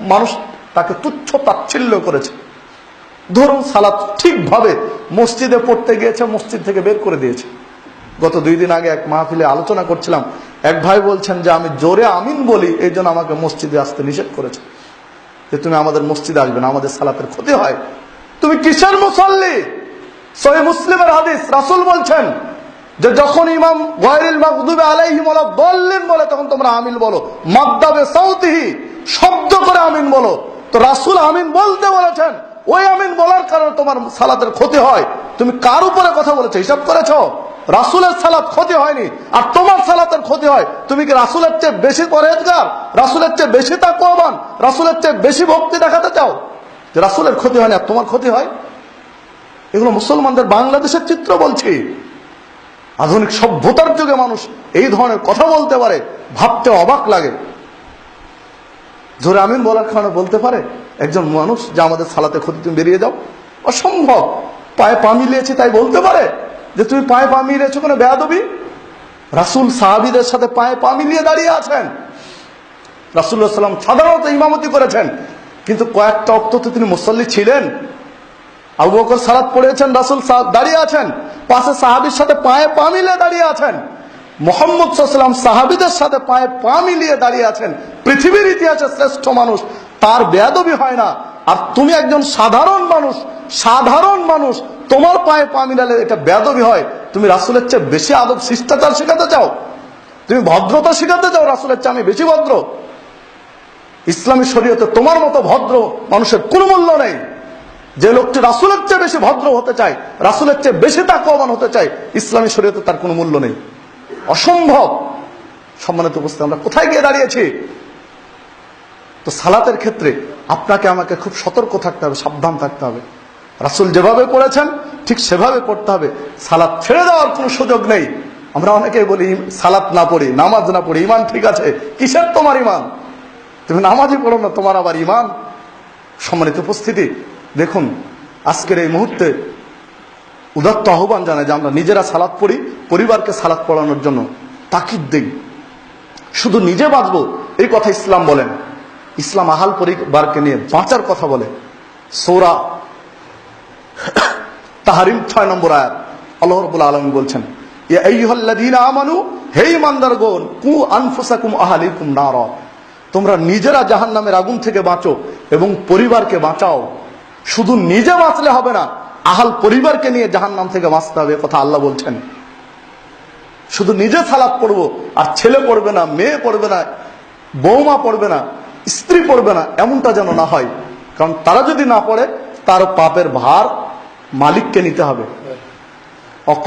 মানুষ তাকে তুচ্ছ তাচ্ছিল্য করেছে। ধরুন সালাত ঠিকভাবে মসজিদে পড়তে গিয়েছে, মসজিদ থেকে বের করে দিয়েছে। গত দুই দিন আগে এক মাহফিলে আলোচনা করছিলাম। এক ভাই বলছেন যে, আমি জোরে আমিন বলি, এই জন্য আমাকে মসজিদে আসতে নিষেধ করেছে। যে তুমি আমাদের মসজিদে আসবে না, আমাদের সালাতের ক্ষতি হয়। তুমি কিসের মুসল্লি? সহি মুসলিমের হাদিস, রাসুল বলছেন যে, যখন ইমাম গয়রিল মাগদুবে আলাইহিম ওয়ালা বললেন বলে, তখন তোমরা আমিন বলো। মাদ্দাবে সাউতিহি শব্দ আমিন বলো। তো রাসূল আমিন বলতে বলেছেন, ওই আমিন বলার কারণে তোমার সালাতের ক্ষতি হয়। তুমি কার উপরে কথা বলেছ? হিসাব করেছ? রাসূলের সালাত ক্ষতি হয়নি। আর তোমার সালাতের ক্ষতি হয়। তুমি কি রাসূলের চেয়ে বেশি পরহেজগার? রাসূলের চেয়ে বেশি তাকওয়াবান? রাসূলের চেয়ে বেশি ভক্তি দেখাতে চাও? যে রাসূলের ক্ষতি হয়নি আর তোমার ক্ষতি হয়? এগুলো মুসলমানদের বাংলাদেশের চিত্র বলছি। আধুনিক সভ্যতার যুগে মানুষ এই ধরনের কথা বলতে পারে, ভাবতে অবাক লাগে। জোরে আমিন বলার কারণে বলতে পারে, একজন মানুষ যে আমাদের সালাতে ক্ষতি তুমি বেরিয়ে যাও। অসম্ভব। পায়ে পা মিলিয়েছি তাই বলতে পারে যে তুমি পায়ে পা মিলিয়েছো কোনো বেয়াদবি? রাসুল সাহাবিদের সাথে পায়ে পা মিলিয়ে দাঁড়িয়ে আছেন। রাসুল্লাহ সাল্লাম সাধারণত ইমামতি করেছেন। কিন্তু কয়েকটা অক্ততে তিনি মুসল্লি ছিলেন। আবু বকর সালাত পড়েছেন রাসুল দাঁড়িয়ে আছেন। পাশে সাহাবির সাথে পায়ে পা মিলিয়ে দাঁড়িয়ে আছেন। মোহাম্মদ সাল্লাম সাহাবিদের সাথে পায়ে পা মিলিয়ে দাঁড়িয়ে আছেন। পৃথিবীর ইতিহাসে শ্রেষ্ঠ মানুষ। তার বেয়াদবি হয় না। আর তুমি একজন সাধারণ মানুষ সাধারণ মানুষ, তোমার পায়ে পা মিলালে এটা বেয়াদবি হয়। তুমি রাসুলের চেয়ে বেশি আদব শিষ্টাচার শেখাতে চাও? তুমি ভদ্রতা শেখাতে চাও রাসুলের চেয়ে আমি বেশি ভদ্র? ইসলামী শরীয়তে তোমার মতো ভদ্র মানুষের কোনো মূল্য নেই। যে লোকটি রাসুলের চেয়ে বেশি ভদ্র হতে চায়, রাসুলের চেয়ে বেশি তাকওয়াবান হতে চায়, ইসলামী শরীয়তে তার কোনো মূল্য নেই। অসম্ভব। সম্মানিত উপস্থিত, আমরা কোথায় গিয়ে দাঁড়িয়েছি? তো সালাতের ক্ষেত্রে আপনাকে আমাকে খুব সতর্ক থাকতে হবে, সাবধান থাকতে হবে। রাসুল যেভাবে পড়েছেন ঠিক সেভাবে পড়তে হবে। সালাত ছেড়ে দেওয়ার কোনো সুযোগ নেই। আমরা অনেকেই বলি সালাত না পড়ি, নামাজ না পড়ি ইমান ঠিক আছে, কিসের তোমার ইমান তুমি নামাজই পড়ো না, তোমার আবার ইমান সম্মানিত উপস্থিতি, দেখুন, আজকের এই মুহূর্তে উদাত্ত আহ্বান জানায় যে আমরা নিজেরা সালাত পড়ি, পরিবারকে সালাত পড়ানোর জন্য তাকিদ দিই। শুধু নিজে বাঁচবো, এই কথা ইসলাম বলেন। ইসলাম আহাল পরিবারকে নিয়ে বাঁচার কথা বলে। সৌরা তাহারিম ছয় নম্বর আয়াত। আল্লাহ রবুল্লা আলম বলছেন আমানু, হে ইমানদারগণ কু আনফুসাকুম আহালিকুম নার। তোমরা নিজেরা জাহান নামের আগুন থেকে বাঁচো এবং পরিবারকে বাঁচাও। শুধু নিজে বাঁচলে হবে না আহাল পরিবারকে নিয়ে জাহান নাম থেকে বাঁচতে হবে কথা আল্লাহ বলছেন। শুধু নিজে সালাপ পড়ব, আর ছেলে পড়বে না, মেয়ে পড়বে না, বৌমা পড়বে না, স্ত্রী পড়বে না, এমনটা যেন না হয়। কারণ তারা যদি না পড়ে, তার পাপের ভার মালিককে নিতে হবে। অক